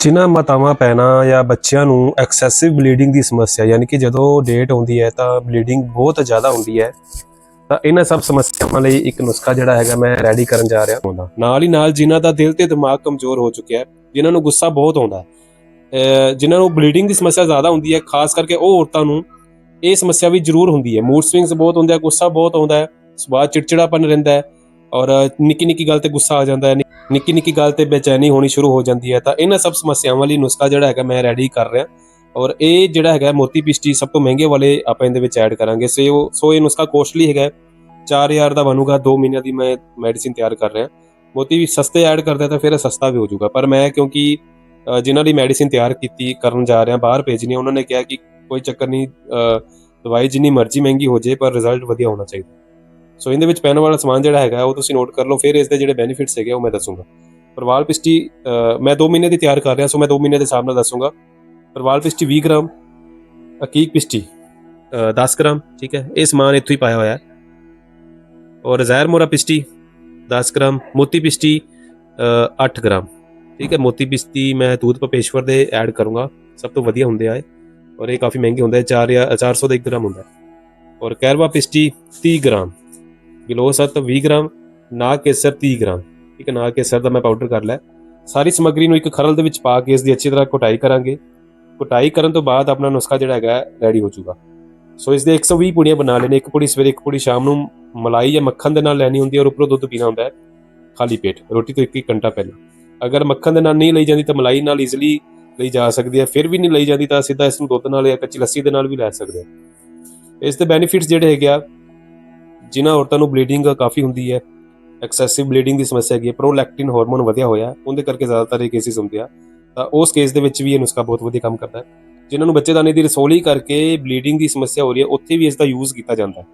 ਜਿਨ੍ਹਾਂ ਮਾਤਾਵਾਂ ਪੈਣਾ ਜਾਂ ਬੱਚਿਆਂ ਨੂੰ ਐਕਸੈਸਿਵ ਬਲੀਡਿੰਗ ਦੀ ਸਮੱਸਿਆ, ਯਾਨੀ ਕਿ ਜਦੋਂ ਡੇਟ ਆਉਂਦੀ ਹੈ ਤਾਂ ਬਲੀਡਿੰਗ ਬਹੁਤ ਜ਼ਿਆਦਾ ਹੁੰਦੀ ਹੈ, ਤਾਂ ਇਹਨਾਂ ਸਭ ਸਮੱਸਿਆਵਾਂ ਲਈ ਇੱਕ ਨੁਸਖਾ ਜਿਹੜਾ ਹੈਗਾ ਮੈਂ ਰੈਡੀ ਕਰਨ ਜਾ ਰਿਹਾ ਹਾਂ ਨਾਲ ਹੀ ਨਾਲ ਜਿਨ੍ਹਾਂ ਦਾ ਦਿਲ ਤੇ ਦਿਮਾਗ ਕਮਜ਼ੋਰ ਹੋ ਚੁੱਕਿਆ ਹੈ, ਜਿਨ੍ਹਾਂ ਨੂੰ ਗੁੱਸਾ ਬਹੁਤ ਆਉਂਦਾ ਹੈ ਜਿਨ੍ਹਾਂ ਨੂੰ ਬਲੀਡਿੰਗ ਦੀ ਸਮੱਸਿਆ ਜ਼ਿਆਦਾ ਹੁੰਦੀ ਹੈ, ਖਾਸ ਕਰਕੇ ਉਹ ਔਰਤਾਂ ਨੂੰ ਇਹ ਸਮੱਸਿਆ ਵੀ ਜ਼ਰੂਰ ਹੁੰਦੀ ਹੈ। ਮੂਡ ਸਵਿੰਗਸ ਬਹੁਤ ਹੁੰਦੇ ਆ, ਗੁੱਸਾ ਬਹੁਤ ਆਉਂਦਾ ਹੈ ਸੁਭਾਅ ਚਿੜਚਿੜਾਪਨ ਰਹਿੰਦਾ ਹੈ ਔਰ ਨਿੱਕੀ ਨਿੱਕੀ ਗੱਲ ਤੇ ਗੁੱਸਾ ਆ ਜਾਂਦਾ ਹੈ ਨਿੱਕੀ ਨਿੱਕੀ ਗੱਲ ਤੇ ਬੇਚੈਨੀ ਹੋਣੀ ਸ਼ੁਰੂ ਹੋ ਜਾਂਦੀ ਹੈ ਤਾਂ ਇਹਨਾਂ ਸਭ ਸਮੱਸਿਆਵਾਂ ਲਈ ਨੁਸਖਾ ਜਿਹੜਾ ਹੈਗਾ ਮੈਂ ਰੈਡੀ ਕਰ ਰਿਹਾ। ਔਰ ਇਹ ਜਿਹੜਾ ਹੈਗਾ ਮੋਤੀ ਪਿਸ਼ਟੀ ਸਭ ਤੋਂ ਮਹਿੰਗੇ ਵਾਲੇ ਆਪਾਂ ਇਹਦੇ ਵਿੱਚ ਐਡ ਕਰਾਂਗੇ। ਸੋ ਉਹ ਸੋ ਇਹ ਨੁਸਖਾ ਕੋਸਟਲੀ ਹੈਗਾ 4000 ਦਾ ਬਣੂਗਾ 2 ਮਹੀਨਿਆਂ ਦੀ ਮੈਂ ਮੈਡੀਸਿਨ ਤਿਆਰ ਕਰ ਰਿਹਾ। ਮੋਤੀ ਵੀ ਸਸਤੇ ਐਡ ਕਰਦਾ ਤਾਂ ਫਿਰ ਸਸਤਾ ਵੀ ਹੋ ਜਾਊਗਾ। ਪਰ ਮੈਂ ਕਿਉਂਕਿ ਅ, ਜਿਨ੍ਹਾਂ ਦੀ ਮੈਡੀਸਿਨ ਤਿਆਰ ਕੀਤੀ ਕਰਨ ਜਾ ਰਿਹਾ ਬਾਹਰ ਭੇਜਣੀ ਉਹਨਾਂ ਨੇ ਕਿਹਾ ਕਿ ਕੋਈ ਚੱਕਰ ਨਹੀਂ ਦਵਾਈ ਜਿੰਨੀ ਮਰਜ਼ੀ ਮਹਿੰਗੀ ਹੋ ਜੇ ਪਰ ਰਿਜ਼ਲਟ ਵਧੀਆ ਹੋਣਾ ਚਾਹੀਦਾ। ਸੋ ਇਹਦੇ ਵਿੱਚ ਪੈਣ ਵਾਲਾ ਸਮਾਨ ਜਿਹੜਾ ਹੈਗਾ ਉਹ ਤੁਸੀਂ ਨੋਟ ਕਰ ਲਓ ਫਿਰ ਇਸ ਦੇ ਜਿਹੜੇ ਬੈਨੀਫਿਟਸ ਹੈਗੇ ਉਹ ਮੈਂ ਦੱਸੂਗਾ। ਪਰਵਾਲ ਪਿਸ਼ਟੀ ਮੈਂ 2 ਮਹੀਨੇ ਦੀ ਤਿਆਰ ਕਰ ਰਿਹਾ ਸੋ ਮੈਂ 2 ਮਹੀਨੇ ਦੇ ਹਿਸਾਬ ਨਾਲ ਦੱਸੂਗਾ। ਪਰਵਾਲ ਪਿਸ਼ਟੀ 20 ਗ੍ਰਾਮ ਅਕੀਕ ਪਿਸ਼ਟੀ ਅ, 10 ਗ੍ਰਾਮ ਠੀਕ ਹੈ? ਇਹ ਸਮਾਨ ਇੱਥੋਂ ਹੀ ਪਾਇਆ ਹੋਇਆ ਹੈ। ਔਰ ਜ਼ਹਿਰ ਮੋਰਾ ਪਿਸ਼ਟੀ 10 ਗ੍ਰਾਮ ਮੋਤੀ ਪਿਸ਼ਟੀ ਅ, 8 ਗ੍ਰਾਮ ਠੀਕ ਹੈ? ਮੋਤੀ ਪਿਸ਼ਤੀ ਮੈਂ ਦੂਧ ਪਪੇਸ਼ਵਰ ਦੇ ਐਡ ਕਰੂੰਗਾ। ਸਭ ਤੋਂ ਵਧੀਆ ਹੁੰਦੇ ਆ ਇਹ। ਔਰ ਇਹ ਕਾਫੀ ਮਹਿੰਗੇ ਹੁੰਦੇ ਆ 4 ਜਾਂ 400 ਦਾ 1 ਗ੍ਰਾਮ ਹੁੰਦਾ ਔਰ ਕੈਰਵਾ ਪਿਸ਼ਟੀ 30 ਗ੍ਰਾਮ ਗਿਲੋਸਤ 20 ਗ੍ਰਾਮ, ਨਾ ਕੇਸਰ 30 ਗ੍ਰਾਮ। ਠੀਕ ਹੈ ਨਾਗ ਕੇਸਰ ਦਾ ਮੈਂ ਪਾਊਡਰ ਕਰ ਲਿਆ। ਸਾਰੀ ਸਮੱਗਰੀ ਨੂੰ ਇੱਕ ਖਰਲ ਦੇ ਵਿੱਚ ਪਾ ਕੇ ਇਸ ਦੀ ਅੱਛੀ ਤਰ੍ਹਾਂ ਕੁਟਾਈ ਕਰਾਂਗੇ। ਕੁਟਾਈ ਕਰਨ ਤੋਂ ਬਾਅਦ ਆਪਣਾ ਨੁਸਖਾ ਜਿਹੜਾ ਹੈਗਾ ਰੈਡੀ ਹੋ ਜਾਊਗਾ। ਸੋ ਇਸ ਦੇ 120 ਪੁੜੀਆਂ ਬਣਾ ਲੈਣੇ। ਇੱਕ ਪੁੜੀ ਸਵੇਰੇ, ਇੱਕ ਪੁੜੀ ਸ਼ਾਮ ਨੂੰ ਮਲਾਈ ਜਾਂ ਮੱਖਣ ਦੇ ਨਾਲ ਲੈਣੀ ਹੁੰਦੀ ਹੈ ਔਰ ਉੱਪਰੋਂ ਦੁੱਧ ਪੀਣਾ ਹੁੰਦਾ ਹੈ। ਖਾਲੀ ਪੇਟ। ਰੋਟੀ ਤੋਂ ਇੱਕ ਇੱਕ ਘੰਟਾ ਪਹਿਲਾਂ। ਅਗਰ ਮੱਖਣ ਦੇ ਨਾਲ ਨਹੀਂ ਲਈ ਜਾਂਦੀ ਤਾਂ ਮਲਾਈ ਨਾਲ ਈਜ਼ੀਲੀ ਲਈ ਜਾ ਸਕਦੀ ਹੈ। ਫਿਰ ਵੀ ਨਹੀਂ ਲਈ ਜਾਂਦੀ ਤਾਂ ਸਿੱਧਾ ਇਸ ਨੂੰ ਦੁੱਧ ਨਾਲ ਜਾਂ ਕੱਚੀ ਲੱਸੀ ਦੇ ਨਾਲ ਵੀ ਲੈ ਸਕਦੇ ਹਾਂ। ਇਸ ਦੇ ਬੈਨੀਫਿਟਸ ਜਿਹੜੇ ਹੈਗੇ ਆ ਜਿਨ੍ਹਾਂ ਔਰਤਾਂ ਨੂੰ ਬਲੀਡਿੰਗ ਕਾਫੀ ਹੁੰਦੀ ਹੈ ਐਕਸੈਸਿਵ ਬਲੀਡਿੰਗ ਦੀ ਸਮੱਸਿਆ ਹੈਗੀ ਹੈ ਪ੍ਰੋਲੈਕਟਿਨ ਹਾਰਮੋਨ ਵਧਿਆ ਹੋਇਆ ਉਹਦੇ ਕਰਕੇ ਜ਼ਿਆਦਾਤਰ ਇਹ ਕੇਸਿਸ ਹੁੰਦੇ ਆ। ਤਾਂ ਉਸ ਕੇਸ ਦੇ ਵਿੱਚ ਵੀ ਇਹ ਨੁਸਖਾ ਬਹੁਤ ਵਧੀਆ ਕੰਮ ਕਰਦਾ ਹੈ। ਜਿਨ੍ਹਾਂ ਨੂੰ ਬੱਚੇਦਾਨੀ ਦੀ ਰਸੋਲੀ ਕਰਕੇ ਬਲੀਡਿੰਗ ਦੀ ਸਮੱਸਿਆ ਹੋ ਰਹੀ ਹੈ, ਉੱਥੇ ਵੀ ਇਸ ਦਾ ਯੂਜ਼ ਕੀਤਾ ਜਾਂਦਾ ਹੈ।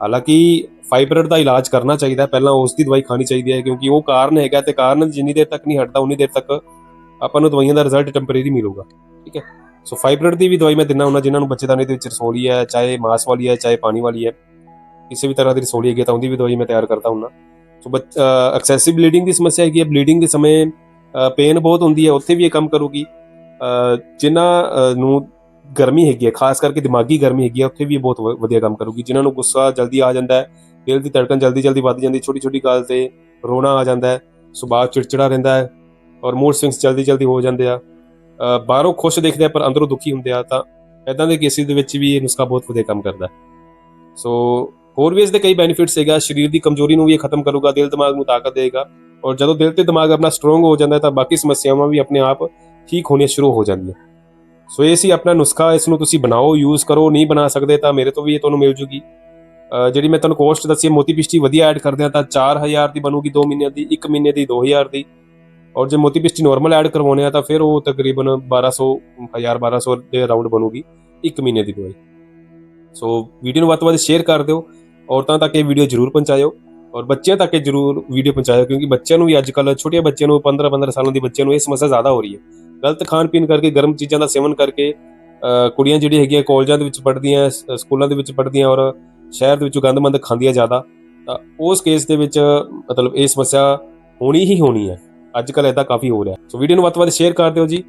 ਹਾਲਾਂਕਿ ਫਾਈਬਰਡ ਦਾ ਇਲਾਜ ਕਰਨਾ ਚਾਹੀਦਾ ਪਹਿਲਾਂ ਉਸ ਦੀ ਦਵਾਈ ਖਾਣੀ ਚਾਹੀਦੀ ਹੈ, ਕਿਉਂਕਿ ਉਹ ਕਾਰਨ ਹੈਗਾ ਤੇ ਕਾਰਨ ਜਿੰਨੀ ਦੇਰ ਤੱਕ ਨਹੀਂ ਹਟਦਾ, ਉਨੀ ਦੇਰ ਤੱਕ ਆਪਾਂ ਨੂੰ ਦਵਾਈਆਂ ਦਾ ਰਿਜ਼ਲਟ ਟੈਂਪਰੇਰੀ ਮਿਲੂਗਾ, ਠੀਕ ਹੈ? ਸੋ ਫਾਈਬਰਡ ਦੀ ਵੀ ਦਵਾਈ ਮੈਂ ਦਿੰਦਾ ਹੁੰਦਾ, ਜਿਨ੍ਹਾਂ ਨੂੰ ਬੱਚੇਦਾਨੀ ਦੇ ਵਿੱਚ ਰਸੋਲੀ ਹੈ, ਚਾਹੇ ਮਾਸ ਵਾਲੀ ਹੈ, ਚਾਹੇ ਪਾਣੀ ਵਾਲੀ ਹੈ। ਕਿਸੇ ਵੀ ਤਰ੍ਹਾਂ ਦੀ ਰਸੋਲੀ ਹੈਗੀ ਹੈ ਤਾਂ ਉਹਦੀ ਵੀ ਦਵਾਈ ਮੈਂ ਤਿਆਰ ਕਰਦਾ ਹੁੰਦਾ ਸੋ ਐਕਸੈਸਿਵ ਬਲੀਡਿੰਗ ਦੀ ਸਮੱਸਿਆ ਹੈਗੀ ਹੈ ਬਲੀਡਿੰਗ ਦੇ ਸਮੇਂ ਪੇਨ ਬਹੁਤ ਹੁੰਦੀ ਹੈ ਉੱਥੇ ਵੀ ਇਹ ਕੰਮ ਕਰੂਗੀ। ਅ, ਜਿਨ੍ਹਾਂ ਨੂੰ ਗਰਮੀ ਹੈਗੀ ਹੈ ਖਾਸ ਕਰਕੇ ਦਿਮਾਗੀ ਗਰਮੀ ਹੈਗੀ ਹੈ ਉੱਥੇ ਵੀ ਇਹ ਬਹੁਤ ਵ- ਵਧੀਆ ਕੰਮ ਕਰੂਗੀ। ਜਿਨ੍ਹਾਂ ਨੂੰ ਗੁੱਸਾ ਜਲਦੀ ਆ ਜਾਂਦਾ ਹੈ ਦਿਲ ਦੀ ਧੜਕਨ ਜਲਦੀ ਜਲਦੀ ਵੱਧ ਜਾਂਦੀ ਛੋਟੀ ਛੋਟੀ ਗੱਲ ਤੇ ਰੋਣਾ ਆ ਜਾਂਦਾ ਹੈ ਸੁਭਾਅ ਚਿੜਚਿੜਾ ਰਹਿੰਦਾ ਹੈ ਔਰ ਮੂਡ ਸਵਿੰਗਸ ਜਲਦੀ ਜਲਦੀ ਹੋ ਜਾਂਦੇ ਆ। ਬਾਹਰੋਂ ਖੁਸ਼ ਦਿਖਦੇ ਆ ਪਰ ਅੰਦਰੋਂ ਦੁਖੀ ਹੁੰਦੇ ਆ ਤਾਂ ਇਦਾਂ ਦੇ ਕੇਸਿਸ ਦੇ ਵਿੱਚ ਵੀ ਇਹ ਨੁਸਖਾ ਬਹੁਤ ਵਧੀਆ ਕੰਮ ਕਰਦਾ ਸੋ ਹੋਰ ਵੀ ਇਸ ਦੇ ਕਈ ਬੈਨੀਫਿਟਸ ਹੈਗਾ, ਸਰੀਰ ਦੀ ਕਮਜ਼ੋਰੀ ਨੂੰ ਵੀ ਇਹ ਖਤਮ ਕਰੂਗਾ, ਦਿਲ ਦਿਮਾਗ ਨੂੰ ਤਾਕਤ ਦੇਗਾ ਔਰ ਜਦੋਂ ਦਿਲ ਤੇ ਦਿਮਾਗ ਆਪਣਾ ਸਟਰੋਂਗ ਹੋ ਜਾਂਦਾ ਹੈ ਤਾਂ ਬਾਕੀ ਸਮੱਸਿਆਵਾਂ ਵੀ ਆਪਣੇ ਆਪ ਠੀਕ ਹੋਣੀਆਂ ਸ਼ੁਰੂ ਹੋ ਜਾਂਦੀਆਂ। ਸੋ ਇਹ ਸੀ ਆਪਣਾ ਨੁਸਖਾ, ਇਸ ਨੂੰ ਤੁਸੀਂ ਬਣਾਓ ਯੂਜ਼ ਕਰੋ, ਨਹੀਂ ਬਣਾ ਸਕਦੇ ਤਾਂ ਮੇਰੇ ਤੋਂ ਵੀ ਇਹ ਤੁਹਾਨੂੰ ਮਿਲ ਜੂਗੀ। ਜਿਹੜੀ ਮੈਂ ਤੁਹਾਨੂੰ ਕੋਸਟ ਦੱਸੀ ਮੋਤੀ ਪਿਸ਼ਟੀ ਵਧੀਆ ਐਡ ਕਰਦੇ ਆ ਤਾਂ 4000 ਦੀ ਬਣੂਗੀ 2 ਮਹੀਨੇ ਦੀ 1 ਮਹੀਨੇ ਦੀ 2000 ਦੀ। ਔਰ ਜੇ ਮੋਤੀ ਪਿਸ਼ਟੀ ਨਾਰਮਲ ਐਡ ਕਰਵਾਉਣੇ ਆ ਤਾਂ ਫਿਰ ਉਹ ਤਕਰੀਬਨ 1200 1000 1200 ਦੇ ਅਰਾਊਂਡ ਬਣੂਗੀ 1 ਮਹੀਨੇ ਦੀ ਦਵਾਈ। ਸੋ ਵੀਡੀਓ ਨੂੰ ਵੱਧ ਤੋਂ ਵੱਧ ਸ਼ੇਅਰ ਕਰ ਦਿਓ। ਔਰਤਾਂ ਤੱਕ ਇਹ ਵੀਡੀਓ ਜ਼ਰੂਰ ਪਹੁੰਚਾਇਓ ਔਰ ਬੱਚਿਆਂ ਤੱਕ ਇਹ ਜ਼ਰੂਰ ਵੀਡੀਓ ਪਹੁੰਚਾਇਓ ਕਿਉਂਕਿ ਬੱਚਿਆਂ ਨੂੰ ਵੀ ਅੱਜ ਕੱਲ੍ਹ ਛੋਟੇ ਬੱਚਿਆਂ ਨੂੰ 15 15 ਸਾਲਾਂ ਦੇ ਬੱਚਿਆਂ ਨੂੰ ਇਹ ਸਮੱਸਿਆ ਜ਼ਿਆਦਾ ਹੋ ਰਹੀ ਹੈ। ਗਲਤ ਖਾਣ ਪੀਣ ਕਰਕੇ, ਗਰਮ ਚੀਜ਼ਾਂ ਦਾ ਸੇਵਨ ਕਰਕੇ ਕੁੜੀਆਂ ਜਿਹੜੀ ਹੈਗੀਆਂ ਕਾਲਜਾਂ ਦੇ ਵਿੱਚ ਪੜ੍ਹਦੀਆਂ, ਸ- ਸਕੂਲਾਂ ਦੇ ਵਿੱਚ ਪੜ੍ਹਦੀਆਂ ਔਰ ਸ਼ਹਿਰ ਦੇ ਵਿੱਚੋਂ ਗੰਦਮੰਦ ਖਾਂਦੀਆਂ ਜ਼ਿਆਦਾ, ਤਾਂ ਉਸ ਕੇਸ ਦੇ ਵਿੱਚ ਮਤਲਬ ਇਹ ਸਮੱਸਿਆ ਹੋਣੀ ਹੀ ਹੋਣੀ ਹੈ। ਅੱਜ ਕੱਲ੍ਹ ਇਦਾਂ ਕਾਫੀ ਹੋ ਰਿਹਾ। ਸੋ ਵੀਡੀਓ ਨੂੰ ਵੱਧ ਤੋਂ ਵੱਧ ਸ਼ੇਅਰ ਕਰ ਦਿਓ ਜੀ।